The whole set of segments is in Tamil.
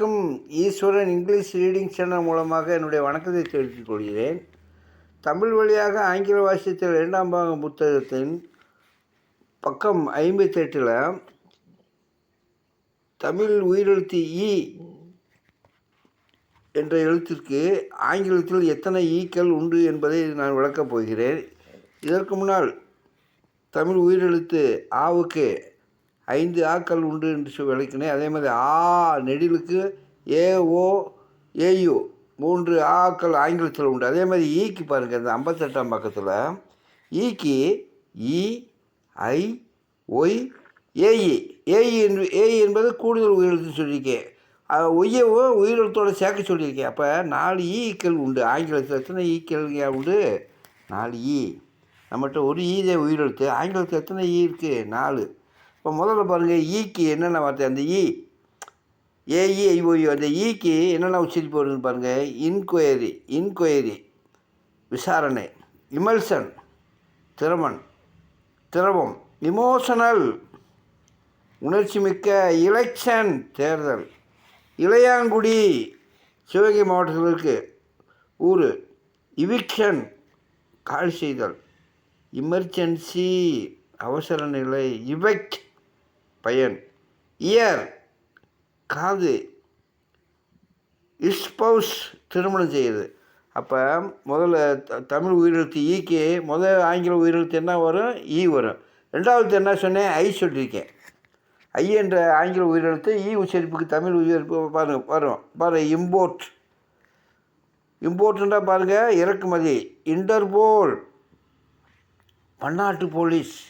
அனைவருக்கும் ஈஸ்வரன் இங்கிலீஷ் ரீடிங் சேனல் மூலமாக என்னுடைய வணக்கத்தை தெரிவித்துக் கொள்கிறேன். தமிழ் வழியாக ஆங்கில வாசியத்தில் இரண்டாம் பாகம் புத்தகத்தின் பக்கம் ஐம்பத்தெட்டில் தமிழ் உயிரெழுத்து ஈ என்ற எழுத்திற்கு ஆங்கிலத்தில் எத்தனை ஈக்கள் உண்டு என்பதை நான் விளக்கப் போகிறேன். இதற்கு முன்னால் தமிழ் உயிரெழுத்து ஆவுக்கு ஐந்து ஆக்கள் உண்டு என்று சொல்லி விளக்கினேன். அதே மாதிரி ஆ நெடிலுக்கு ஏ ஓ ஏயு மூன்று ஆக்கள் ஆங்கிலத்தில் உண்டு. அதே மாதிரி ஈக்கு பாருங்கள் இந்த ஐம்பத்தெட்டாம் பக்கத்தில். ஈக்கு E I Y A E A E என்று ஏஇ என்பது கூடுதல் உயிரெழுத்து சொல்லியிருக்கேன் ஒய்யவோ உயிரெழுத்தோட சேர்க்க சொல்லியிருக்கேன் அப்போ நாலு ஈக்கள் உண்டு. ஆங்கிலத்தில் எத்தனை ஈக்கள் உண்டு? நாலு ஈ. நம்மகிட்ட ஒரு ஈதே உயிரெழுத்து. ஆங்கிலத்தில் எத்தனை ஈ இருக்குது நாலு. இப்போ முதல்ல பாருங்கள் ஈக்கு என்னென்ன வார்த்தை? அந்த ஈ. ஏஇ ஐஓயு அந்த ஈக்கு என்னென்ன உச்சரிப்பு வருதுன்னு பாருங்கள் இன்கொயரி இன்கொயரி விசாரணை இமல்சன் திறமன் திரவம் இமோஷனல் உணர்ச்சி மிக்க இலெக்ஷன் தேர்தல் இளையாங்குடி சிவகங்கை மாவட்டத்தில் இருக்குது ஊர் இவிக்ஷன் கால் செய்தல் இமர்ஜென்சி அவசர நிலை இவெக்ட் பயன். இயர். காது. இஸ்பவுஸ் திருமணம் செய்யுது. அப்போ முதல்ல த- தமிழ் உயிரெழுத்து ஈக்கு முதல் ஆங்கில உயிரெழுத்து என்ன வரும்? ஈ வரும். ரெண்டாவது என்ன சொன்னேன்? ஐ சொல்லியிருக்கேன். ஐ என்ற ஆங்கில உயிரெழுத்து ஈ உச்சரிப்புக்கு தமிழ் உயிரிழப்பு பாருங்கள் வரும். பாரு இம்போர்ட் இம்போர்ட்ன்றா பாருங்கள் இறக்குமதி. இன்டர்போல் பன்னாட்டு போலீஸ்.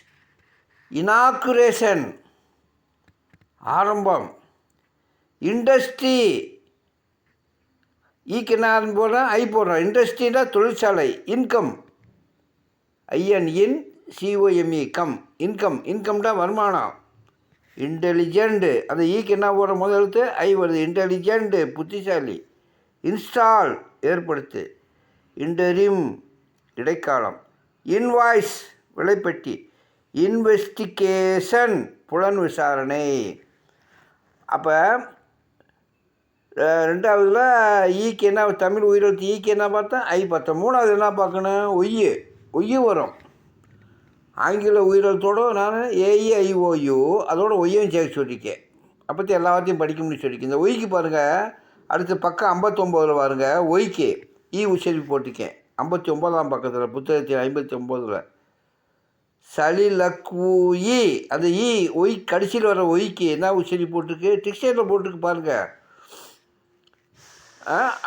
இனாக்குரேஷன் ஆரம்பம். இண்டஸ்ட்ரி. ஈக்கு என்ன ஐ போடுறோம். இண்டஸ்ட்ரினா தொழிற்சாலை income. I N in C O M E come. Income. இன்கம்னா வருமானம். இன்டெலிஜென்ட். அந்த ஈக்கு என்ன போடுற முதல் எழுத்து ஐ வருது. இன்டெலிஜென்ட் புத்திசாலி. இன்ஸ்டால் ஏற்படுத்து. இன்டரிம் இடைக்காலம். இன்வாய்ஸ் விலைப்பட்டி. இன்வெஸ்டிகேஷன் புலன் விசாரணை. அப்போ ரெண்டாவதுல ஈக்கு என்ன தமிழ் உயிரெழுத்து ஈக்கு என்ன பார்த்தேன் ஐ பார்த்தேன் மூணாவது என்ன பார்க்கணும்? ஒய்யு ஒய்யு வரும். ஆங்கில உயிரெழுத்தோடு நான் ஏஇஐஓயு அதோட ஒய்யும் சேர்க்க சொல்லியிருக்கேன் அப்பற்றி எல்லா வார்த்தையும் படிக்கணும்னு சொல்லியிருக்கேன் இந்த ஒய்க்கு பாருங்கள் அடுத்து பக்கம் ஐம்பத்தொம்போதில் பாருங்கள் ஒய்க்கு. ஈ உச்சரிப்பு போட்டிருக்கேன். ஐம்பத்தி ஒம்போதாம் பக்கத்தில் புத்தகத்தில் ஐம்பத்தி ஒம்போதில் சலிலக்கூயி அந்த ஈ ஒய் கடைசியில் வர ஒய்க்கு என்ன உச்சரி போட்டிருக்கு? டிக்ஷனரியில் போட்டிருக்கு பாருங்கள்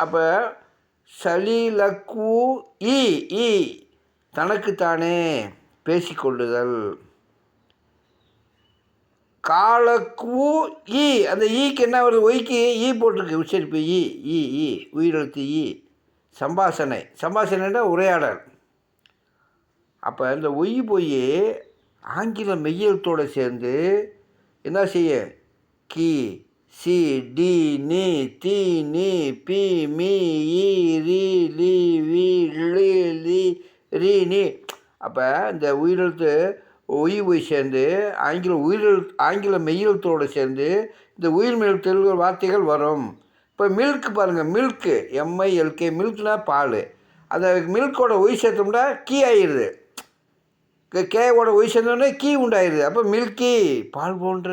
அப்போ சலிலக்கூ ஈ ஈ தனக்குத்தானே பேசிக்கொள்ளுதல். காலக்கூ ஈ அந்த ஈக்கு என்ன வருது? ஒய்க்கு ஈ போட்டிருக்கு. உச்சரிப்பு ஈ ஈ ஈ உயிரெழுத்து ஈ. சம்பாசனை சம்பாசனைன்னா உரையாடல். அப்போ இந்த ஒய் போய் ஆங்கில மெய்யெழுத்தோடு சேர்ந்து என்ன செய்ய? கி சி டி நி தி நி பி மீ இ ரி லி வி லி லி ரி நி. அப்போ இந்த உயிரெழுத்து ஒய் போய் சேர்ந்து ஆங்கில உயிரெழுத்து ஆங்கில மெய்யெழுத்தோடு சேர்ந்து இந்த உயிர் மெழுத்து வார்த்தைகள் வரும். இப்போ மில்க் பாருங்கள் மில்க்கு எம்ஐஎல்கே மில்க்னா பால். அந்த மில்கோட ஒய் சேர்த்தோம்னா கீ ஆயிடுது. கேவோட ஒய் சேர்ந்தோடனே கீ உண்டாயிருது. அப்போ மில்கி பால் போன்ற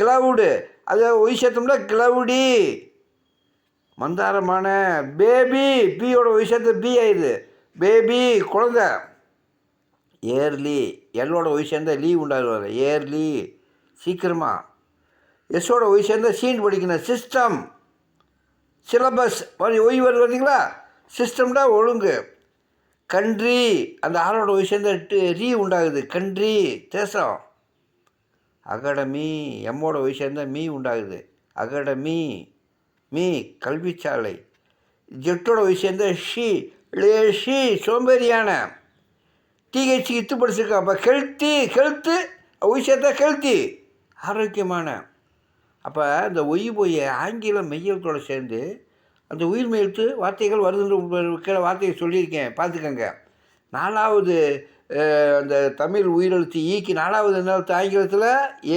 கிளவுடு. அதை ஒய் சேர்த்தோம்னா கிளவுடி. மந்தாரமான பேபி பியோட ஒய் சேர்த்து பி ஆயிடுது பேபி குழந்த. ஏர்லி எல்லோட ஒய் சேர்ந்தால் லீவ் உண்டாகுவார் ஏர்லி சீக்கிரமாக எஸ்ஸோட ஒய் சேர்ந்தால் சீன் படிக்கணும். சிஸ்டம். சிலபஸ். ஒய் வருது பார்த்தீங்களா சிஸ்டம்னா ஒழுங்கு. கண்ட்ரி அந்த ஆளோட போய் சேர்ந்த ரீ உண்டாகுது கன்றி தேசம். அகாடமி எம்மோட போய் சேர்ந்தா மீ உண்டாகுது. Academy me கல்விச்சாலை. ஜெட்டோட போய் சேர்ந்த ஷி லே ஷி சோம்பேறியான. டிஹெச்சி இத்து படிச்சிருக்கா அப்போ ஹெல்த்தி ஹெல்த்து ஒய் சேர்த்தா ஹெல்த்தி ஆரோக்கியமான. அப்போ இந்த ஒய் பொய்யை ஆங்கிலம் மெய்யத்தோடு சேர்ந்து அந்த உயிர் எழுத்து வார்த்தைகள் வருதுன்ற கீழே வார்த்தையை சொல்லியிருக்கேன் பார்த்துக்கங்க. நாலாவது அந்த தமிழ் உயிரெழுத்து ஈக்கு நாலாவது என்ன ஆங்கிலத்தில்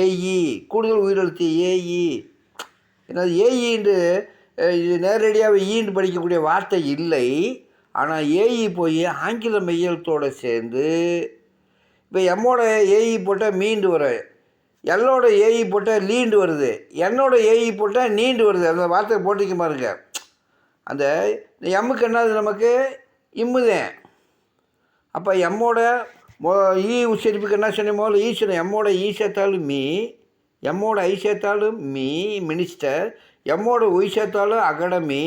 ஏஇ கூடுதல் உயிரெழுத்து ஏஇ. என்னது ஏஇன்று இது நேரடியாக ஈண்டு படிக்கக்கூடிய வார்த்தை இல்லை. ஆனால் ஏஇ போய் ஆங்கில மெய்யெழுத்தோடு சேர்ந்து இப்போ எம்மோட ஏஇ போட்டால் மீண்டு வரும் எல்லோட ஏஇ போட்டால் லீண்டு வருது என்னோட ஏஇ போட்டால் நீண்டு வருது. அந்த வார்த்தை போட்டிக்க பாருங்கள் அந்த எம்முக்கு என்னது நமக்கு? இம்முதேன் அப்போ எம்மோட மொ ஈ உச்சரிப்புக்கு என்ன சொன்னோம்? முதல்ல ஈ சொன்னேன். எம்மோட ஈ சேர்த்தாலும் மீ எம்மோட ஐ சேர்த்தாலும் மீ மினிஸ்டர். எம்மோட உய் சேர்த்தாலும் அகடமி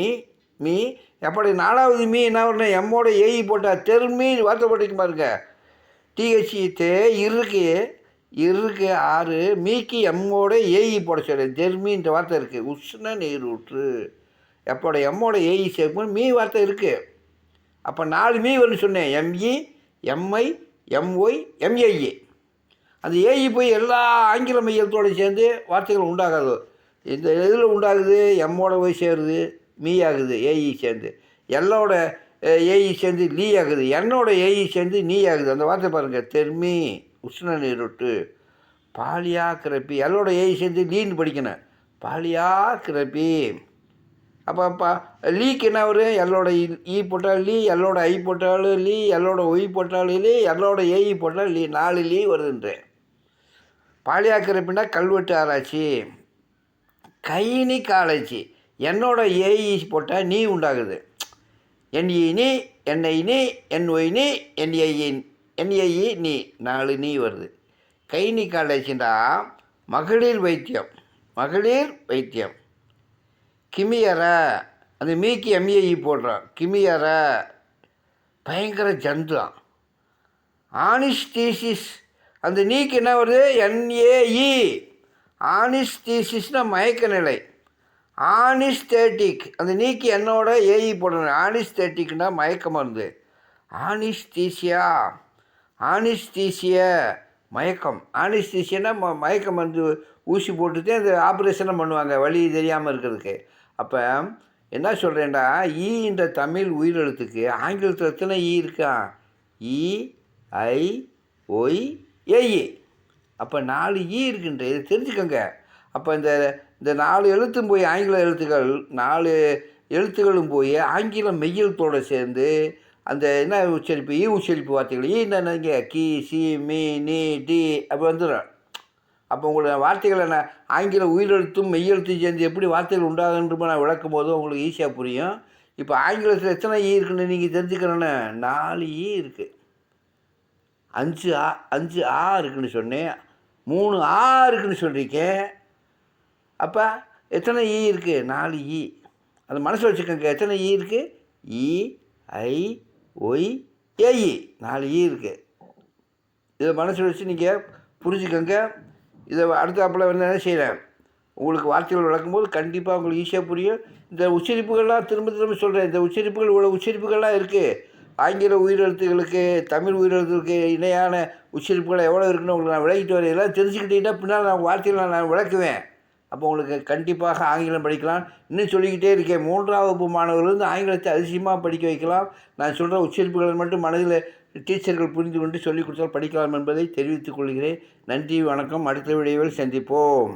மீ எப்படி நாலாவது மீ என்ன வரணும் எம்மோட ஏஇ போட்டால் தெருமீ வார்த்தை போட்டிக்க பாருங்க. டிஹெச்சி தே இருக்கு இருக்கு ஆறு. மீக்கு எம்மோட ஏஇ போட சொல்லு தெர்மின்ற வார்த்தை இருக்குது உஷ்ண நீர் எப்போட எம்மோட ஏஇ சேர்க்கும் மீ வார்த்தை இருக்குது அப்போ நாலு மீ வரும்னு சொன்னேன். M E M I M Y M A E அந்த ஏஇ போய் எல்லா ஆங்கில மையத்தோடு சேர்ந்து வார்த்தைகள் உண்டாகாது. இந்த இதில் உண்டாகுது? எம்மோட போய் சேருது மீ ஆகுது ஏஇ சேர்ந்து. எல்லோட ஏஇ சேர்ந்து லீ ஆகுது என்னோட ஏஇ சேர்ந்து நீ ஆகுது. அந்த வார்த்தை பாருங்கள் தெர்மி உஷ்ண நீரொட்டு பாலியா கிரப்பி. எல்லோட ஏஇ சேர்ந்து லீன்னு படிக்கணும். பாலியா கிரப்பி. அப்போ அப்போ லீக்கு என்ன வரும் எல்லோட இ e போட்டால் லீ எல்லோட ஐ போட்டாலும் லீ எல்லோட ஒய் போட்டாலும் லீ எல்லோட ஏஇ போட்டாலும் லீ நாலு லீ வருதுன்றேன் பாலியாக்கிறப்பின்னா கல்வெட்டு ஆராய்ச்சி. கைனி ஆராய்ச்சி என்னோட ஏஇ e போட்டால் நீ உண்டாகுது. என்இ e நீ என் நீ என் நீ என்ஐஇ என்ஐஇ நீ நாலு நீ வருது. கைனி ஆராய்ச்சின்னா மகளிர் வைத்தியம். மகளிர் வைத்தியம். கிமியற அந்த மீக்கி எம்ஏஇ போடுறான். கிமியற பயங்கர ஜந்துலாம் ஆனிஸ்தீசிஸ் அந்த நீக்கு என்ன வருது? என்ஏஇ ஆனிஸ்தீசிஸ்னால் மயக்க நிலை ஆனிஸ்தேட்டிக் அந்த நீக்கி என்னோட ஏஇ போடணும் ஆனிஸ்தேட்டிக்னா மயக்க மருந்து. ஆனிஸ்தீசியா ஆனிஸ்தீசிய மயக்கம். ஆனிஸ்தீசியன்னா ம மயக்க மருந்து ஊசி போட்டுட்டு அந்த ஆப்ரேஷனை பண்ணுவாங்க. வழி தெரியாமல் இருக்கிறதுக்கு. அப்போ என்ன சொல்கிறேன்டா என்ற தமிழ் உயிரெழுத்துக்கு ஆங்கிலத்தில் எத்தனை ஈ இருக்கா? இ ஐ ஒய் ஏஇ அப்போ நாலு ஈ இருக்குன்ற இதை தெரிஞ்சுக்கோங்க. அப்போ இந்த இந்த நாலு எழுத்தும் போய் ஆங்கில எழுத்துக்கள் நாலு எழுத்துக்களும் போய் ஆங்கில மெய்யெழுத்தோடு சேர்ந்து அந்த என்ன உச்சரிப்பு ஈ உச்சரிப்பு வார்த்தைகள் ஈ என்னங்க கி சி மீ நீ டி அப்படி வந்துடும். அப்போ உங்களோட வார்த்தைகளை நான் ஆங்கில உயிரெழுத்தும் மெய்யெழுத்தும் சேர்ந்து எப்படி வார்த்தைகள் உண்டாகுன்றப்ப நான் விளக்கும் போது உங்களுக்கு ஈஸியாக புரியும். இப்போ ஆங்கிலத்தில் எத்தனை ஈ இருக்குன்னு நீங்கள் தெரிஞ்சுக்கணுன்னு நாலு e ஈ இருக்குது அஞ்சு ஆ அஞ்சு ஆ இருக்குன்னு சொன்னேன். மூணு ஆ இருக்குன்னு சொல்கிறீங்க அப்போ எத்தனை e ஈ இருக்குது நாலு ஈ அது மனசில் வச்சுக்கோங்க. எத்தனை ஈ இருக்குது இ ஐ ஒய் ஏஇ நாலு ஈ இருக்குது இதை மனசில் வச்சு நீங்கள் புரிஞ்சுக்கோங்க. இதை அடுத்தாப்பில் வந்து என்ன செய்கிறேன் உங்களுக்கு வார்த்தைகள் வளர்க்கும்போது கண்டிப்பாக உங்களுக்கு ஈஸியாக புரியும். இந்த உச்சரிப்புகள்லாம் திரும்ப திரும்ப சொல்கிறேன் இந்த உச்சரிப்புகள் இவ்வளோ உச்சரிப்புகள்லாம் இருக்குது ஆங்கில உயிரெழுத்துகளுக்கு தமிழ் உயிரெழுத்துக்கு இணையான உச்சரிப்புகள் எவ்வளோ இருக்குன்னு உங்களுக்கு நான் விளக்கிட்டு வரேன். எல்லாம் தெரிஞ்சுக்கிட்டீங்கன்னா பின்னால் நான் வார்த்தைகளை நான் விளக்குவேன். அப்போ உங்களுக்கு கண்டிப்பாக ஆங்கிலம் படிக்கலாம். இன்னும் சொல்லிக்கிட்டே இருக்கேன். மூன்றாம் வகுப்பு மாணவர்கள் ஆங்கிலத்தை அதிசயமாக படிக்க வைக்கலாம். நான் சொல்கிற உச்சரிப்புகளை மட்டும் மனதில் டீச்சர்கள் புரிந்து கொண்டு சொல்லிக் கொடுத்தால் படிக்கலாம் என்பதை தெரிவித்துக் கொள்கிறேன். நன்றி வணக்கம். அடுத்த விடைவில் சந்திப்போம்.